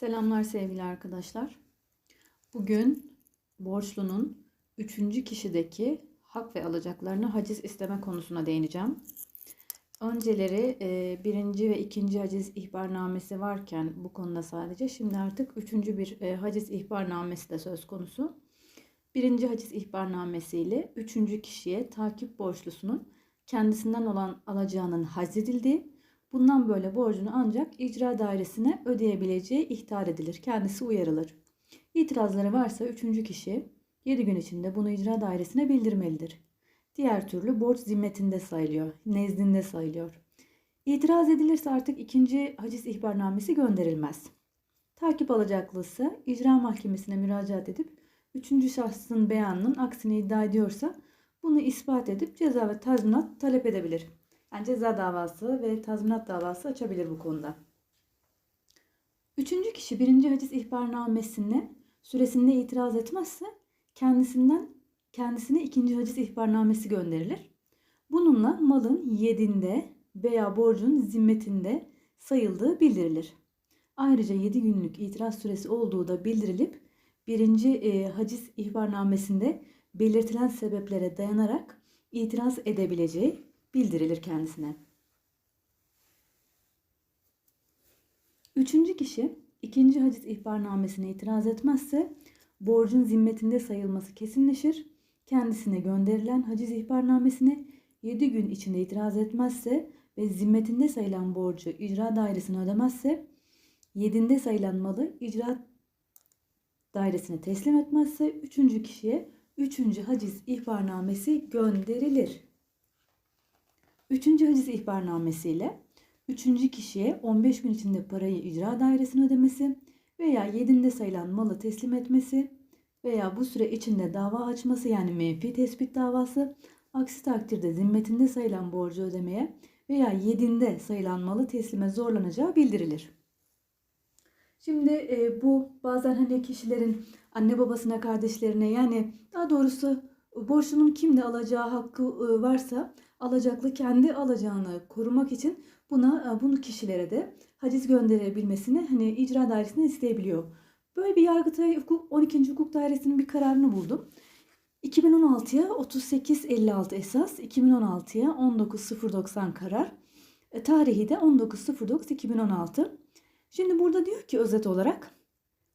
Selamlar sevgili arkadaşlar. Bugün borçlunun üçüncü kişideki hak ve alacaklarına haciz isteme konusuna değineceğim. Önceleri e, birinci ve ikinci haciz ihbarnamesi varken bu konuda sadece şimdi artık üçüncü bir e, haciz ihbarnamesi de söz konusu. Birinci haciz ihbarnamesiyle üçüncü kişiye takip borçlusunun kendisinden olan alacağının hazredildiği Bundan böyle borcunu ancak icra dairesine ödeyebileceği ihtar edilir. Kendisi uyarılır. İtirazları varsa üçüncü kişi 7 gün içinde bunu icra dairesine bildirmelidir. Diğer türlü borç zimmetinde sayılıyor, nezdinde sayılıyor. İtiraz edilirse artık ikinci haciz ihbarnamesi gönderilmez. Takip alacaklısı icra mahkemesine müracaat edip üçüncü şahsın beyanının aksini iddia ediyorsa bunu ispat edip ceza ve tazminat talep edebilir. Yani ceza davası ve tazminat davası açabilir bu konuda. Üçüncü kişi birinci haciz ihbarnamesine süresinde itiraz etmezse kendisinden kendisine ikinci haciz ihbarnamesi gönderilir. Bununla malın yedinde veya borcun zimmetinde sayıldığı bildirilir. Ayrıca 7 günlük itiraz süresi olduğu da bildirilip birinci e, haciz ihbarnamesinde belirtilen sebeplere dayanarak itiraz edebileceği bildirilir kendisine. Üçüncü kişi ikinci haciz ihbarnamesine itiraz etmezse borcun zimmetinde sayılması kesinleşir. Kendisine gönderilen haciz ihbarnamesine 7 gün içinde itiraz etmezse ve zimmetinde sayılan borcu icra dairesine ödemezse, yedinde sayılan malı icra dairesine teslim etmezse üçüncü kişiye üçüncü haciz ihbarnamesi gönderilir. Üçüncü haciz ihbarnamesiyle üçüncü kişiye 15 gün içinde parayı icra dairesine ödemesi veya yedinde sayılan malı teslim etmesi veya bu süre içinde dava açması yani menfi tespit davası aksi takdirde zimmetinde sayılan borcu ödemeye veya yedinde sayılan malı teslime zorlanacağı bildirilir. Şimdi e, bu bazen hani kişilerin anne babasına, kardeşlerine yani daha doğrusu borçlunun kimde alacağı hakkı e, varsa alacaklı kendi alacağını korumak için buna e, bunu kişilere de haciz gönderebilmesini hani icra dairesine isteyebiliyor. Böyle bir Yargıtay 12. Hukuk Dairesi'nin bir kararını buldum. 2016'ya 3856 esas, 2016'ya 19090 karar. E, tarihi de 19.09.2016. Şimdi burada diyor ki özet olarak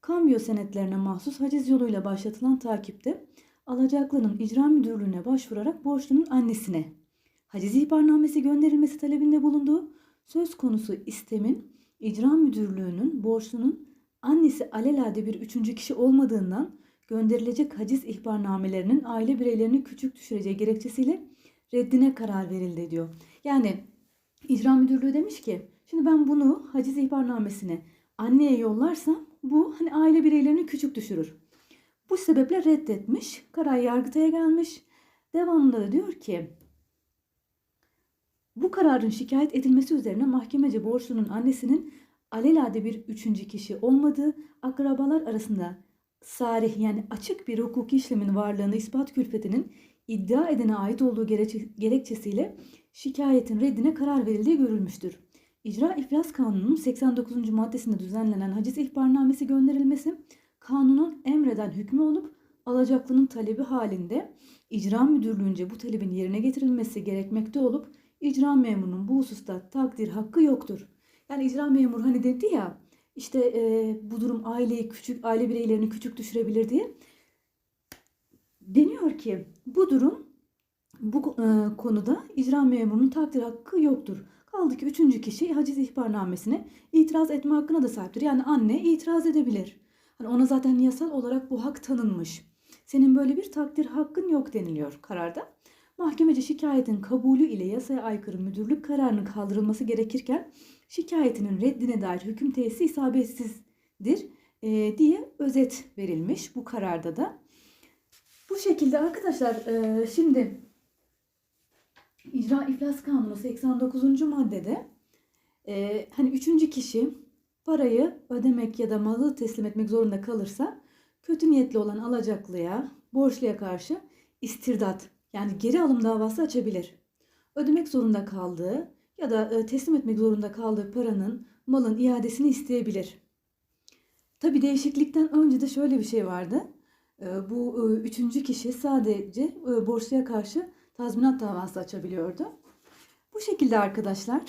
kambiyo senetlerine mahsus haciz yoluyla başlatılan takipte alacaklının icra müdürlüğüne başvurarak borçlunun annesine haciz ihbarnamesi gönderilmesi talebinde bulunduğu söz konusu istemin icra müdürlüğünün borçlunun annesi alelade bir üçüncü kişi olmadığından gönderilecek haciz ihbarnamelerinin aile bireylerini küçük düşüreceği gerekçesiyle reddine karar verildi diyor. Yani icra müdürlüğü demiş ki şimdi ben bunu haciz ihbarnamesini anneye yollarsam bu hani aile bireylerini küçük düşürür. Bu sebeple reddetmiş. Karar yargıtaya gelmiş. Devamında da diyor ki bu kararın şikayet edilmesi üzerine mahkemece borçlunun annesinin alelade bir üçüncü kişi olmadığı akrabalar arasında sarih yani açık bir hukuki işlemin varlığını ispat külfetinin iddia edene ait olduğu gerekçesiyle şikayetin reddine karar verildiği görülmüştür. İcra İflas Kanunu'nun 89. maddesinde düzenlenen haciz ihbarnamesi gönderilmesi kanunun emreden hükmü olup alacaklının talebi halinde icra müdürlüğünce bu talebin yerine getirilmesi gerekmekte olup icra memurunun bu hususta takdir hakkı yoktur. Yani icra memuru hani dedi ya işte e, bu durum aileyi küçük aile bireylerini küçük düşürebilir diye deniyor ki bu durum bu e, konuda icra memurunun takdir hakkı yoktur. Kaldı ki üçüncü kişi haciz ihbarnamesine itiraz etme hakkına da sahiptir. Yani anne itiraz edebilir. Hani ona zaten yasal olarak bu hak tanınmış. Senin böyle bir takdir hakkın yok deniliyor kararda. Mahkemece şikayetin kabulü ile yasaya aykırı müdürlük kararının kaldırılması gerekirken şikayetinin reddine dair hüküm tesisi isabetsizdir e, diye özet verilmiş bu kararda da. Bu şekilde arkadaşlar e, şimdi İcra İflas Kanunu 89. maddede e, hani üçüncü kişi parayı ödemek ya da malı teslim etmek zorunda kalırsa kötü niyetli olan alacaklıya, borçluya karşı istirdat yani geri alım davası açabilir. Ödemek zorunda kaldığı ya da e, teslim etmek zorunda kaldığı paranın, malın iadesini isteyebilir. Tabi değişiklikten önce de şöyle bir şey vardı. Ee, Bu e, üçüncü kişi sadece e, borçluya karşı tazminat davası açabiliyordu. Bu şekilde arkadaşlar.